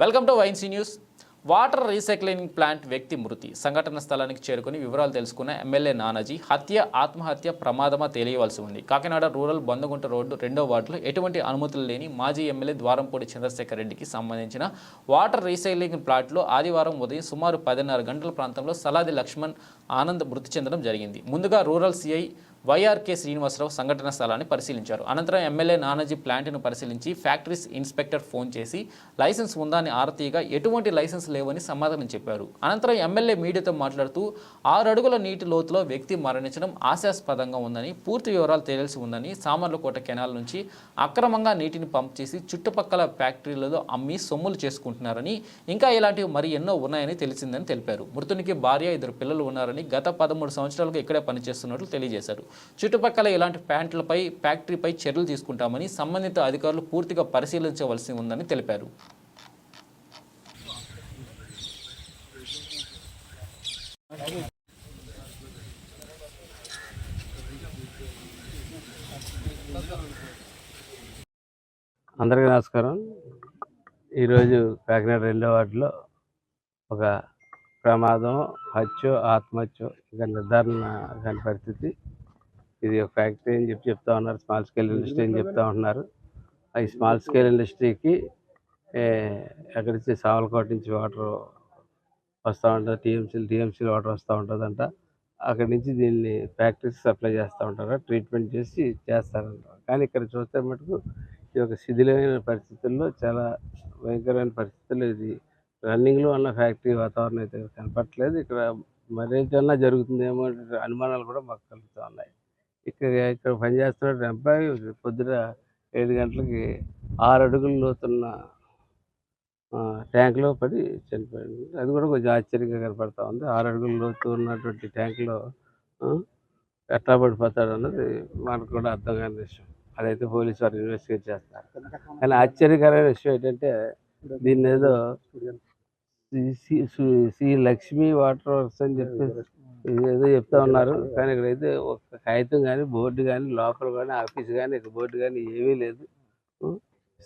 Welcome to వైన్సీ news water recycling plant వ్యక్తి మృతి. సంఘటన స్థలానికి చేరుకుని వివరాలు తెలుసుకున్న ఎమ్మెల్యే నానాజీ హత్య ఆత్మహత్య ప్రమాదమా తెలియవలసి ఉంది. కాకినాడ రూరల్ బందగుంట రోడ్డు రెండో వార్డులో ఎటువంటి అనుమతులు లేని మాజీ ఎమ్మెల్యే ద్వారంపూడి చంద్రశేఖర్ రెడ్డికి సంబంధించిన వాటర్ రీసైక్లింగ్ ప్లాంట్లో ఆదివారం ఉదయం సుమారు పదిన్నర గంటల ప్రాంతంలో సలాది లక్ష్మణ్ ఆనంద్ మృతి చెందడం జరిగింది. ముందుగా రూరల్ సిఐ వైఆర్కే శ్రీనివాసరావు సంఘటన స్థలాన్ని పరిశీలించారు. అనంతరం ఎమ్మెల్యే నానాజీ ప్లాంట్ను పరిశీలించి ఫ్యాక్టరీస్ ఇన్స్పెక్టర్ ఫోన్ చేసి లైసెన్స్ ఉందా అని ఆరతీయగా ఎటువంటి లైసెన్స్ లేవని సమాధానం చెప్పారు. అనంతరం ఎమ్మెల్యే మీడియాతో మాట్లాడుతూ ఆరు అడుగుల నీటి లోతులో వ్యక్తి మరణించడం ఆశాస్పదంగా ఉందని పూర్తి వివరాలు తెలియాల్సి ఉందని సామర్లకోట కెనాల్ నుంచి అక్రమంగా నీటిని పంప్ చేసి చుట్టుపక్కల ఫ్యాక్టరీలలో అమ్మి సొమ్ములు చేసుకుంటున్నారని ఇంకా ఇలాంటివి మరి ఎన్నో ఉన్నాయని తెలిసిందని తెలిపారు. మృతునికి భార్య ఇద్దరు పిల్లలు ఉన్నారని గత పదమూడు సంవత్సరాలుగా ఇక్కడే పనిచేస్తున్నట్లు తెలియజేశారు. చుట్టుపక్కల ఇలాంటి ప్యాంట్లపై ఫ్యాక్టరీపై చర్యలు తీసుకుంటామని సంబంధిత అధికారులు పూర్తిగా పరిశీలించవలసి ఉందని తెలిపారు. అందరికీ నమస్కారం. ఈరోజు కాకినాడ రెండో వార్డులో ఒక ప్రమాదం హత్యో ఆత్మహత్యో ఇంకా నిర్ధారణ కాని పరిస్థితి. ఇది ఒక ఫ్యాక్టరీ అని చెప్పి చెప్తా ఉన్నారు. స్మాల్ స్కేల్ ఇండస్ట్రీ అని చెప్తా ఉంటున్నారు ఈ స్మాల్ స్కేల్ ఇండస్ట్రీకి ఎక్కడి నుంచి సావలకోట నుంచి వాటర్ వస్తూ ఉంటుంది. టీఎంసీలు టీఎంసీలు వాటర్ వస్తూ ఉంటుందంట. అక్కడి నుంచి దీన్ని ఫ్యాక్టరీస్ సప్లై చేస్తూ ఉంటారు. ట్రీట్మెంట్ చేసి చేస్తారంట. కానీ ఇక్కడ చూస్తే మటుకు ఇది ఒక శిథిలమైన పరిస్థితుల్లో చాలా భయంకరమైన పరిస్థితుల్లో ఇది రన్నింగ్లో ఉన్న ఫ్యాక్టరీ వాతావరణం అయితే కనపట్లేదు ఇక్కడ మరేదన్నా జరుగుతుందేమో అనే అనుమానాలు కూడా మాకు కలుగుతూ ఉన్నాయి. ఇక్కడ ఇక్కడ పనిచేస్తున్న అబ్బాయి. పొద్దున ఏడు గంటలకి ఆరు అడుగులు లోతున్న ట్యాంక్లో పడి చనిపోయాడు. అది కూడా కొంచెం ఆశ్చర్యంగా కనపడతా ఉంది. ఆరు అడుగుల లోతు ఉన్నటువంటి ట్యాంక్లో ఎట్లా పడిపోతాడు అన్నది మనకు కూడా అర్థం కాని విషయం. అదైతే పోలీసు వారు ఇన్వెస్టిగేట్ చేస్తారు కానీ ఆశ్చర్యకరమైన విషయం ఏంటంటే దీన్ని ఏదో C- C- C Lakshmi water works అని చెప్పి ఏదో చెప్తా ఉన్నారు. కానీ ఇక్కడైతే ఒక కాగితం కానీ బోర్డు కానీ లోపల కానీ ఆఫీస్ కానీ ఇక్కడ బోర్డు కానీ ఏమీ లేదు.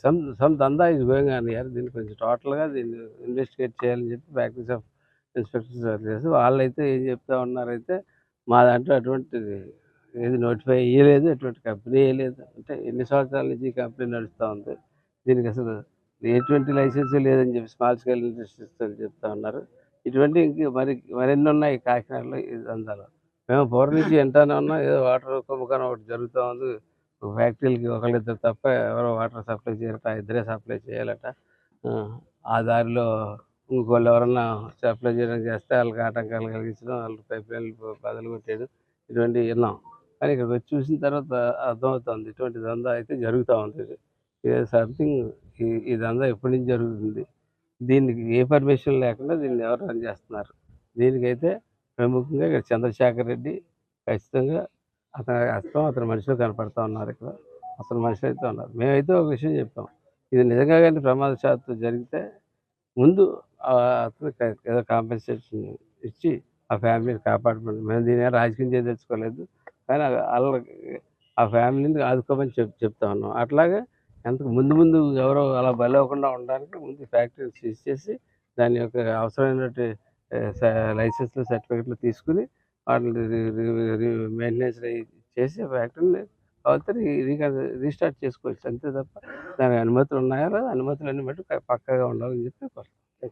Some some dhanda is going on here దీన్ని కొంచెం టోటల్గా దీన్ని ఇన్వెస్టిగేట్ చేయాలని చెప్పి ప్రాక్టీస్ ఆఫ్ ఇన్స్పెక్టర్స్ చేసి వాళ్ళైతే ఏం చెప్తా ఉన్నారైతే మా దాంట్లో అటువంటిది ఏది నోటిఫై ఇవ్వలేదు ఎటువంటి కంపెనీ వేయలేదు అంటే ఎన్ని సంవత్సరాల నుంచి ఈ కంపెనీ నడుస్తూ ఉంది? దీనికి అసలు ఎటువంటి లైసెన్స్ లేదని చెప్పి స్మాల్ స్కేల్ ఇండస్ట్రీస్ అని చెప్తా ఉన్నారు. ఇటువంటి ఇంక మరి మరెన్ని ఉన్నాయి కాకినాడలో ఈ దందాలు. మేము పూర్వం నుంచి వింటానే ఉన్నాం ఏదో వాటర్ కుంభకోణం ఒకటి జరుగుతూ ఉంది. ఫ్యాక్టరీలకి ఒకళ్ళిద్దరు తప్ప ఎవరో వాటర్ సప్లై చేయరట ఇద్దరే సప్లై చేయాలట. ఆ, దారిలో ఇంకోళ్ళు ఎవరన్నా సప్లై చేయడం చేస్తే వాళ్ళకి ఆటంకాలు కలిగించడం వాళ్ళకి పైప్ లైన్లు బదులు కొట్టేయడం ఇటువంటి విన్నాం. కానీ ఇక్కడ వచ్చి చూసిన తర్వాత అర్థమవుతుంది ఇటువంటి దందా అయితే జరుగుతూ ఉంది. ఇది సంథింగ్ ఈ ఈ దందా ఎప్పటి నుంచి జరుగుతుంది? దీనికి ఏ పర్మిషన్ లేకుండా దీన్ని ఎవరు రన్ చేస్తున్నారు? దీనికైతే ప్రముఖంగా ఇక్కడ చంద్రశేఖర్ రెడ్డి ఖచ్చితంగా అతని అస్తం అతని మనుషులు కనపడతా ఉన్నారు ఇక్కడ. అతని మనుషులు అయితే ఉన్నారు. మేమైతే ఒక విషయం చెప్తాం. ఇది నిజంగా కానీ ప్రమాదశాత్తు జరిగితే ముందు అతను అతనికి ఏదో కాంపెన్సేషన్ ఇచ్చి ఆ ఫ్యామిలీని కాపాడమని. మేము దీని రాజకీయం చేయదలుచుకోలేదు కానీ వాళ్ళకి ఆ ఫ్యామిలీని ఆదుకోమని చెప్ చెప్తా ఉన్నాం. అట్లాగే ఎంత ముందు ముందు ఎవరో అలా బలవకుండా ఉండడానికి ముందు ఫ్యాక్టరీ సీజ్ చేసి దాని యొక్క అవసరమైనటువంటి లైసెన్స్లు సర్టిఫికెట్లు తీసుకుని వాటిని మెయింటెనెన్స్ చేసి ఫ్యాక్టరీని కావాలంటే రీస్టార్ట్ చేసుకోవచ్చు. అంతే తప్ప దానికి అనుమతులు ఉన్నాయో లేదా? అనుమతులన్నీ బట్టి పక్కగా ఉండాలని చెప్పి కోరుతున్నాం.